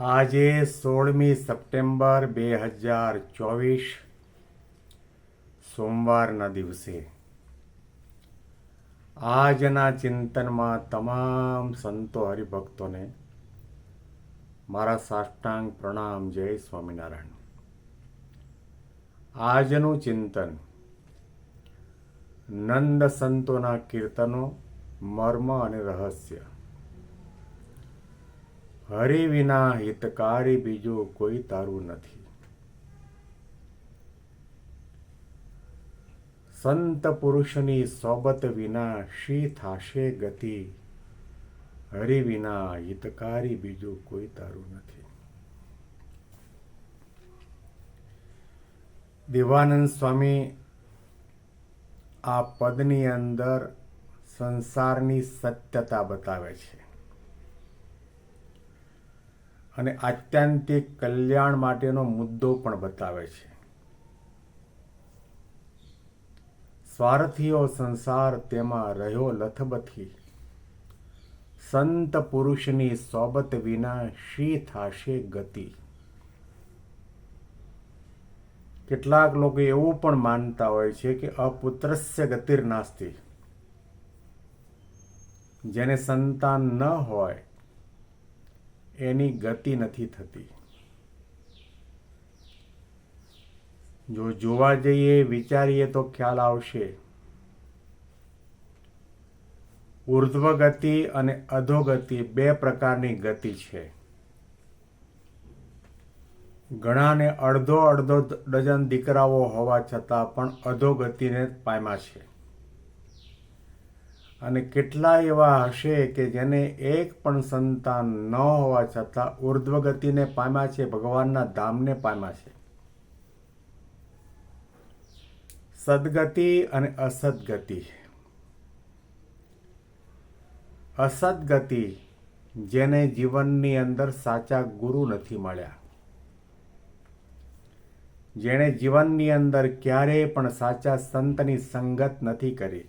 આજે સોળમી સપ્ટેમ્બર બે હજાર ચોવીસ, સોમવારના દિવસે. આજના ચિંતનમાં તમામ સંતો હરિભક્તોને મારા સાષ્ટાંગ પ્રણામ, જય સ્વામિનારાયણ. આજનું ચિંતન, નંદ સંતોના કીર્તનો, મર્મ અને રહસ્ય. હરિ વિના હિતકારી બીજું કોઈ તારું નથી. સંત પુરુષની સોબત વિના શી થાશે ગતિ? હરિ વિના હિતકારી બીજું કોઈ તારું નથી. દેવાનંદ સ્વામી, આ પદની અંદર સંસારની સત્યતા બતાવે છે. અને આત્યંતિક કલ્યાણ માટેનો મુદ્દો પણ બતાવે છે. સ્વાર્થીઓ સંસાર તેમાં રહ્યો લથબથી. સંત પુરુષની સોબત વિના શી થાશે ગતિ? કેટલાક લોકો એવું પણ માનતા હોય છે કે અપુત્રસ્ય ગતિર નાસ્તી જેને સંતાન ન હોય એની ગતિ નથી થતી. જો જોવા જઈએ, વિચારીએ તો ખ્યાલ આવશે. ઉર્ધ્વ ગતિ અને અધોગતિ બે પ્રકારની ગતિ છે. ઘણાને અડધો અડધો ડઝન દીકરાઓ હોવા છતાં પણ અધોગતિને પામ્યા છે. અને કેટલા એવા હશે કે જેને એક પણ સંતાન ન હોવા છતાં ઉર્ધ્વગતિને પામ્યા છે, ભગવાનના ધામને પામ્યા છે. સદગતિ અને અસદગતિ. અસદગતિ જેને જીવનની અંદર સાચા ગુરુ નથી મળ્યા. જેણે જીવનની અંદર ક્યારેય પણ સાચા સંતની સંગત નથી કરી.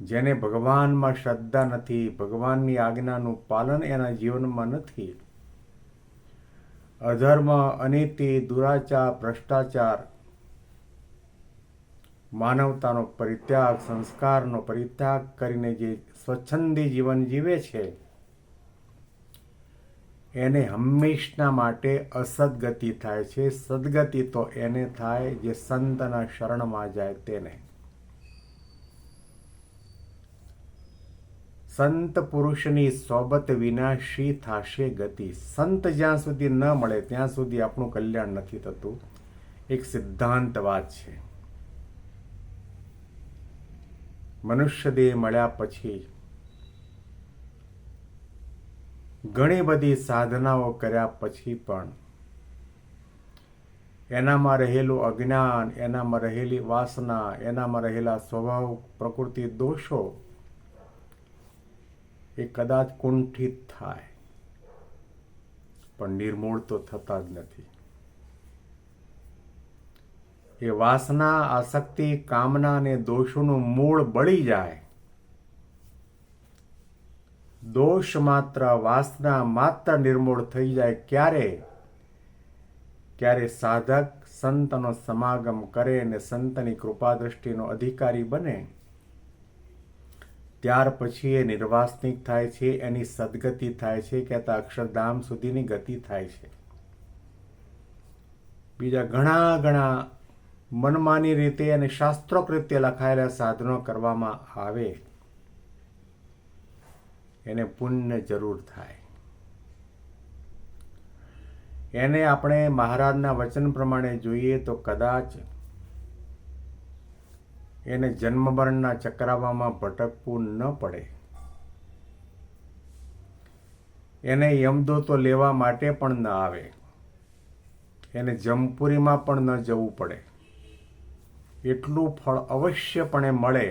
જેને ભગવાનમાં શ્રદ્ધા નથી, ભગવાનની આજ્ઞાનું પાલન એના જીવનમાં નથી. અધર્મ, અનીતિ, દુરાચાર, ભ્રષ્ટાચાર, માનવતાનો પરિત્યાગ, સંસ્કારનો પરિત્યાગ કરીને જે સ્વચ્છંદી જીવન જીવે છે, એને હંમેશના માટે અસદગતિ થાય છે. સદગતિ તો એને થાય, જે સંતના શરણમાં જાય તેને. સંત પુરુષની સોબત વિના શી થાશે ગતિ. સંત જ્યાં સુધી ન મળે, ત્યાં સુધી આપણું કલ્યાણ નથી થતું. એક સિદ્ધાંત વાત છે. મનુષ્ય દેહ મળ્યા પછી ઘણી બધી સાધનાઓ કર્યા પછી પણ એનામાં રહેલું અજ્ઞાન, એનામાં રહેલી વાસના, એનામાં રહેલા સ્વભાવ, પ્રકૃતિ, દોષો એ કદાચ કુંઠિત થાય. પણ નિર્મૂળ તો થતા જ નથી. એ વાસના, આસક્તિ, કામના અને દોષોનું મૂળ બળી જાય. દોષ માત્ર વાસના માત્ર નિર્મૂળ થઈ જાય ક્યારે? ક્યારે સાધક સંતનો સમાગમ કરે અને સંતની કૃપા દ્રષ્ટિનો અધિકારી બને? ત્યાર પછી એ નિર્વાસનિક થાય છે, એની સદગતિ થાય છે, કહેતા અક્ષરધામ સુધીની ગતિ થાય છે. બીજા ઘણા ઘણા મનમાની રીતે અને શાસ્ત્રોક રીતે લખાયેલા સાધનો કરવામાં આવે. એને પુણ્ય જરૂર થાય. એને આપણે મહારાજના વચન પ્રમાણે જોઈએ તો કદાચ એને જન્મમરણના ચક્રાવામાં ભટકવું ન પડે. એને યમદૂતો લેવા માટે પણ ન આવે. એને જમપુરીમાં પણ ન જવું પડે. એટલું ફળ અવશ્યપણે મળે,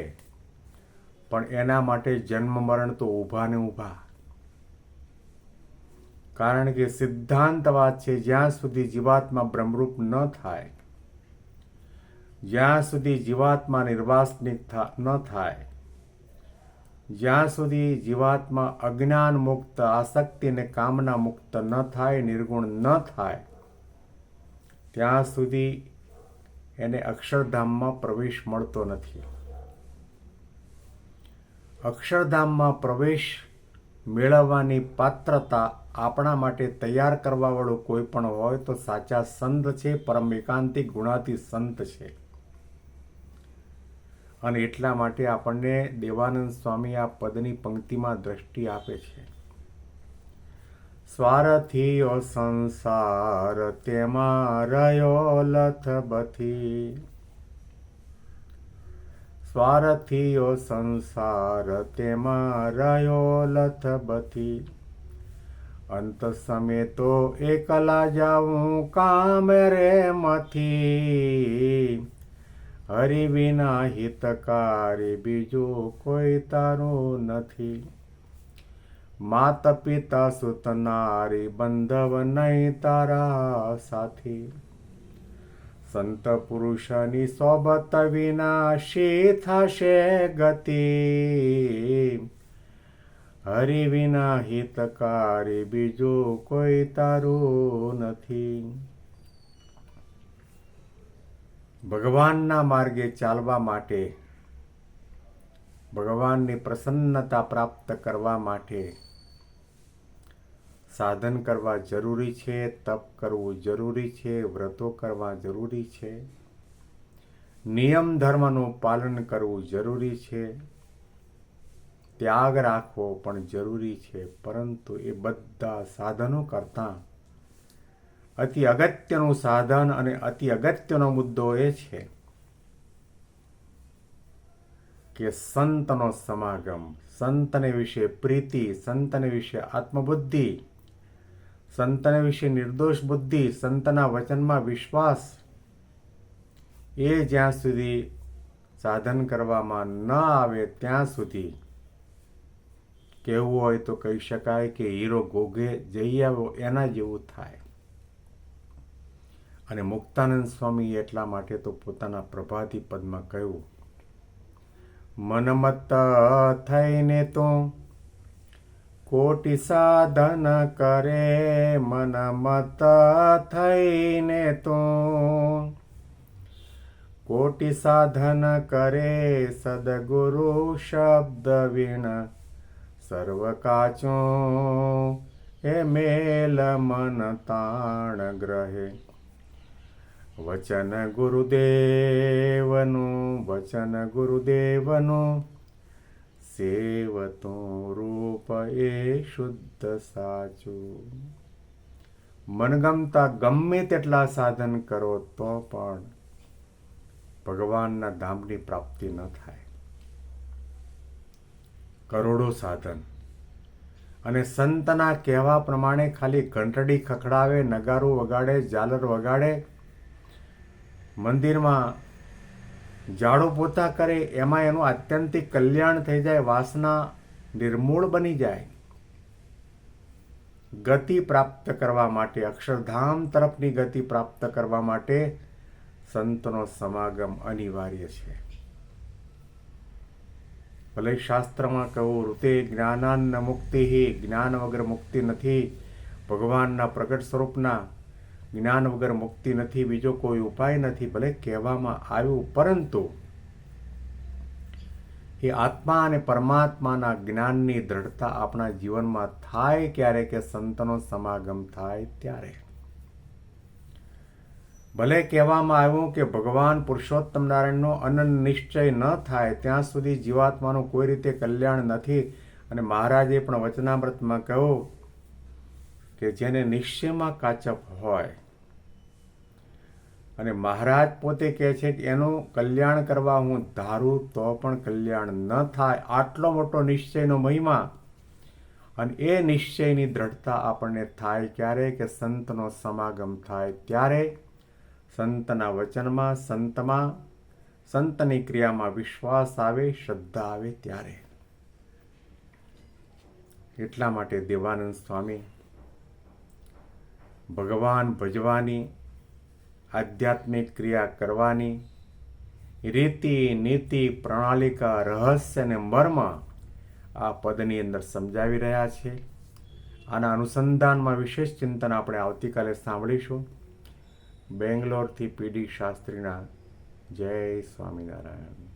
પણ એના માટે જન્મ મરણ તો ઊભા ને ઊભા. કારણ કે સિદ્ધાંત વાત છે, જ્યાં સુધી જીવાત્મા બ્રહ્મરૂપ ન થાય જ્યાં સુધી જીવાત્મા નિર્વાસનિક ન થાય, જ્યાં સુધી જીવાત્મા અજ્ઞાન મુક્ત, આસક્તિ અને કામના મુક્ત ન થાય, નિર્ગુણ ન થાય, ત્યાં સુધી એને અક્ષરધામમાં પ્રવેશ મળતો નથી. અક્ષરધામમાં પ્રવેશ મેળવવાની પાત્રતા આપણા માટે તૈયાર કરવાવાળું કોઈ પણ હોય તો સાચા સંત છે, પરમ એકાંતિક ગુણાતી સંત છે. અને એટલા માટે આપણને દેવાનંદ સ્વામી આ પદની પંક્તિમાં દ્રષ્ટિ આપે છે. સ્વારથીઓ સંસાર તેમાં રહ્યો લથ બથી. સ્વારથીઓ સંસાર તેમાં રહ્યો લથ બથી. અંત સમે તો એકલા જાઉં કામ રે મથી. હરિ વિના હિતકારી બીજું કોઈ તારું નથી. માત પિતા સુતનારી બંધવ નહીં તારા સાથી. સંત પુરુષની સોબત વિના શી થશે ગતિ. હરિ વિના હિતકારી બીજું કોઈ તારું નથી. ભગવાનના માર્ગે ચાલવા માટે, ભગવાનની પ્રસન્નતા પ્રાપ્ત કરવા માટે સાધન કરવા જરૂરી છે, તપ કરવું જરૂરી છે, વ્રતો કરવા જરૂરી છે, નિયમ ધર્મનું પાલન કરવું જરૂરી છે, ત્યાગ રાખવો પણ જરૂરી છે, પરંતુ એ બધા સાધનો કરતાં અતિ અગત્યનું સાધન અને અતિ અગત્યનો મુદ્દો એ છે કે સંતનો સમાગમ, સંતને વિશે પ્રીતિ, સંતને વિશે આત્મબુદ્ધિ, સંતને વિશે નિર્દોષ બુદ્ધિ, સંતના વચનમાં વિશ્વાસ એ જ્યાં સુધી સાધન કરવામાં ન આવે ત્યાં સુધી કહેવું હોય તો કહી શકાય કે હીરો ગોગે જઈ આવ્યો એના જેવું થાય. અને મુક્તાનંદ સ્વામી એટલા માટે તો પોતાના પ્રભાતી પદમાં કહ્યું મનમત થઈને તો કોટી સાધન કરે મનમત થઈને તો કોટી સાધન કરે, સદગુરુ શબ્દ વીણ સર્વ કાચો, એ મેલ મન તાણ ગ્રહે. વચન ગુરુદેવનું વચન ગુરુદેવનું. સેવતું રૂપ એ શુદ્ધ સાચું. મનગમતા ગમે તેટલા સાધન કરો તો પણ ભગવાનના ધામની પ્રાપ્તિ ન થાય. કરોડો સાધન. અને સંતના કહેવા પ્રમાણે ખાલી ઘંટડી ખખડાવે, નગારું વગાડે, ઝાલર વગાડે મંદિરમાં ઝાડુ પોતા કરે એમાં એનું આત્યંતિક કલ્યાણ થઈ જાય, વાસના નિર્મૂળ બની જાય. ગતિ પ્રાપ્ત કરવા માટે, અક્ષરધામ તરફની ગતિ પ્રાપ્ત કરવા માટે સંતનો સમાગમ અનિવાર્ય છે. ભલે શાસ્ત્રમાં કહું ઋતે જ્ઞાનાન મુક્તિ, જ્ઞાન વગર મુક્તિ નથી. ભગવાનના પ્રગટ સ્વરૂપના જ્ઞાન વગર મુક્તિ નથી, બીજો કોઈ ઉપાય નથી, ભલે કહેવામાં આવ્યું, પરંતુ એ આત્મા અને પરમાત્માના જ્ઞાનની દ્રઢતા આપણા જીવનમાં થાય ક્યારે કે સંતનો સમાગમ થાય ત્યારે. ભલે કહેવામાં આવ્યું કે ભગવાન પુરુષોત્તમ નારાયણનો અનંત નિશ્ચય ન થાય, ત્યાં સુધી જીવાત્માનું કોઈ રીતે કલ્યાણ નથી. અને મહારાજે પણ વચનામૃતમાં કહ્યું કે જેને નિશ્ચયમાં કાચપ હોય અને મહારાજ પોતે કહે છે કે એનું કલ્યાણ કરવા હું ધારું તો પણ કલ્યાણ ન થાય. આટલો મોટો નિશ્ચયનો મહિમા અને એ નિશ્ચયની દ્રઢતા આપણને થાય ક્યારે કે સંતનો સમાગમ થાય. ત્યારે સંતના વચનમાં, સંતમાં, સંતની ક્રિયામાં વિશ્વાસ આવે, શ્રદ્ધા આવે ત્યારે. એટલા માટે દેવાનંદ સ્વામી, ભગવાન ભજવાની આધ્યાત્મિક ક્રિયા કરવાની. રીતિ, નીતિ, પ્રણાલિકા, રહસ્ય અને મર્મ આ પદની અંદર સમજાવી રહ્યા છે. આના અનુસંધાનમાં વિશેષ ચિંતન આપણે આવતીકાલે સાંભળીશું. બેંગ્લોરથી પીડી શાસ્ત્રીના જય સ્વામિનારાયણ.